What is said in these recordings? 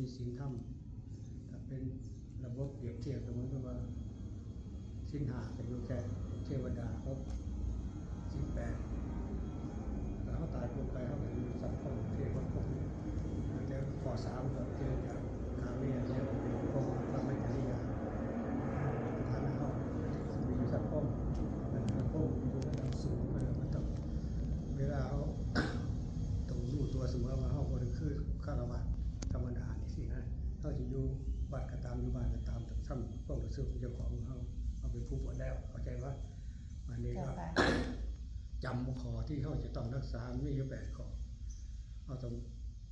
มีศีลธรรมถ้าเป็นระบบเปรียบเทียบสมมติว่าศีลห้าเป็นอยู่แค่เทวดาครบสิบแปดแต่เขาตายปุ๊บไปเขาเป็นสังคมเทวดาครบแต่ขอสามก็เจอจากกาเมียแล้วเป็นพวกพระไม่จริยาฐานะเขามีอยู่สังคมมันสังคมอยู่ระดับสูงมันมันต้องเวลาเขา ต้องรู้ตัวเสมอว่าเขาบริคือฆราวาสธรรมดานี่สินะ เขาจะอยู่บ้านก็ตามอยู่บ้านก็ตามแต่ซ้ำต้องรู้สึกของเจ้าของเขาเขาเป็นผู้บวชแล้วเข้าใจว่าวันนี้เจ้าก็ค่ะจำขอที่เขาจะต้องรักษาไม่อยู่แปดข้อเขาต้อง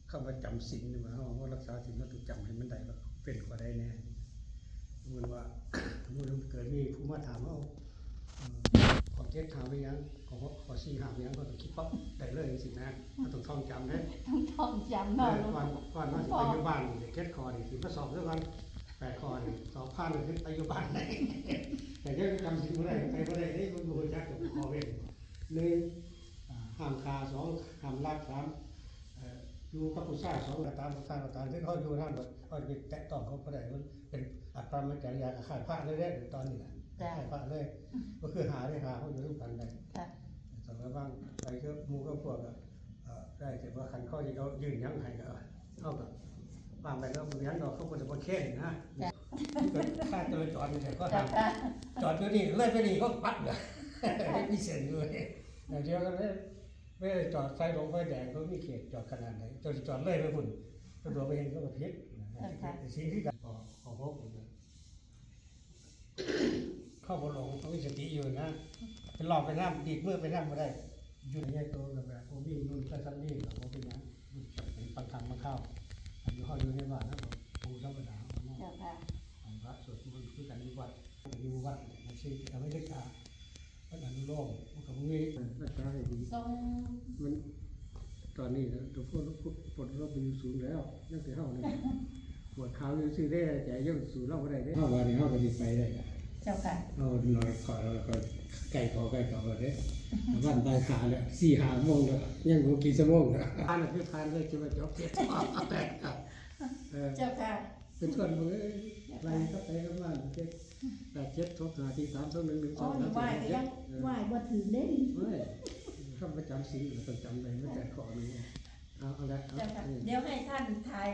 เข้ามาจำศีลนี่มาเขาว่ารักษาศีลเราต้องจำให้มันได้ว่าเป็นกว่าได้แน่สมมติว่าสมมติว่าเกิดมีผู้มาถามเขาเอ่อ ขอเจ็ดถามไปยังขอขอสี่ถามไปยังก็ต้องคิดปั๊บได้เลยสิงนะเขาต้องท่องจำนะต้องท่องจำเนาะก่อนก่อนมาสิไปอยู่บ้านนี่เก็ดคอนี่สิมาสอบด้วยกันแปดคอนี่สอบผ่านเลยไปอยู่บ้านไหนแต่ยังจำสิ่งบ่ได้ไปบ่ได้ได้มันบ่รู้จักกับคอเว้นหนึ่งห้ามฆ่าสองห้ามลักสามอยู่กับผู้ชายสองก็ตามผู้ชายก็ตามที่เขาอยู่นั่นแบ่เขาไปแตะต้องเขาบ่ได้มันเป็นอัตตาไม่จริยากับขาดพระเลยเด้ตอนนี้นะ ขาดพระเลย ก็คือหาได้หาเขาอยู่ร่วมกันได้ค่ะสำหรับบ้างไปก็หมู่ก็พวกอะเอ่อได้แต่ว่าคันข้อที่เขายืนยั้งให้ก็เท่ากับวางไปแล้วมันยั้งดอกเขาควรจะมาเค้นนะก็ค่าจราจรนี่แต่ก็เจ้าทำค่ะจอดอยู่นี่เลื่อนไปนี่ก็ปัดเลยไม่มีเส้นเลยอย่างเดียวกันเลยไม่ได้จอดไฟลงไฟแดงก็มีเขตจอดขนาดไหนจอดจอดเลยไปพุ่นตำรวจไปเห็นก็มาพิษสิ่งที่กันขอขอพบผมนะ เข้าบอลงเขามีสติอยู่นะเป็นหลอกไปน้ำดีดมือไปน้ำมาได้อยู่ในตัวแบบแบบผมมีนู่นก็ซันนี่กับผมเป็นยังเป็นปังคังมาเข้าอันนี้เขาอยู่ในบ้านนะผมปูธรรมดาเขาเนาะเจ้าค่ะของพระสวดมนต์คือการอยู่วัดอยู่วัดเนี่ยมันชื่อทำให้ได้กาพระอนุโลมมันก็มีรักษาให้ดีทรงมันตอนนี้นะตัวพวกพวกปวดเราไปอยู่สูงแล้วยังแต่เฮาเนี่ยปวดขาวอยู่ซื่อได้ใจยังสูงเราบ่ได้เด้เฮาว่านี่เฮาก็สิไปได้ เจ้าค่ะเฮาน้อยขอแล้วก็ไก่ขอไก่ขอเด้วันตายขาแล้ว4 5โมงแล้วยังบ่กี่ชั่วโมงแล้วผ่านคือผ่านเลยจะมาจบเจ็ดแปดครับเออเจ้าค่ะเป็นส่วนมือไรก็ไปก็มาเจ็ดแปดเจ็ดทบหาที่สามสองหนึ่งหนึ่งสอ๋อองนี่ไหว้ก็ยังไหว้บ่ถึงเด้นี่ไม่ข้าประจำสิ่งต้องจำเลยไม่แต่ขอนี้เอาเอาละเอาเจ้าค่ะอืมเดี๋ยวให้ท่านทาย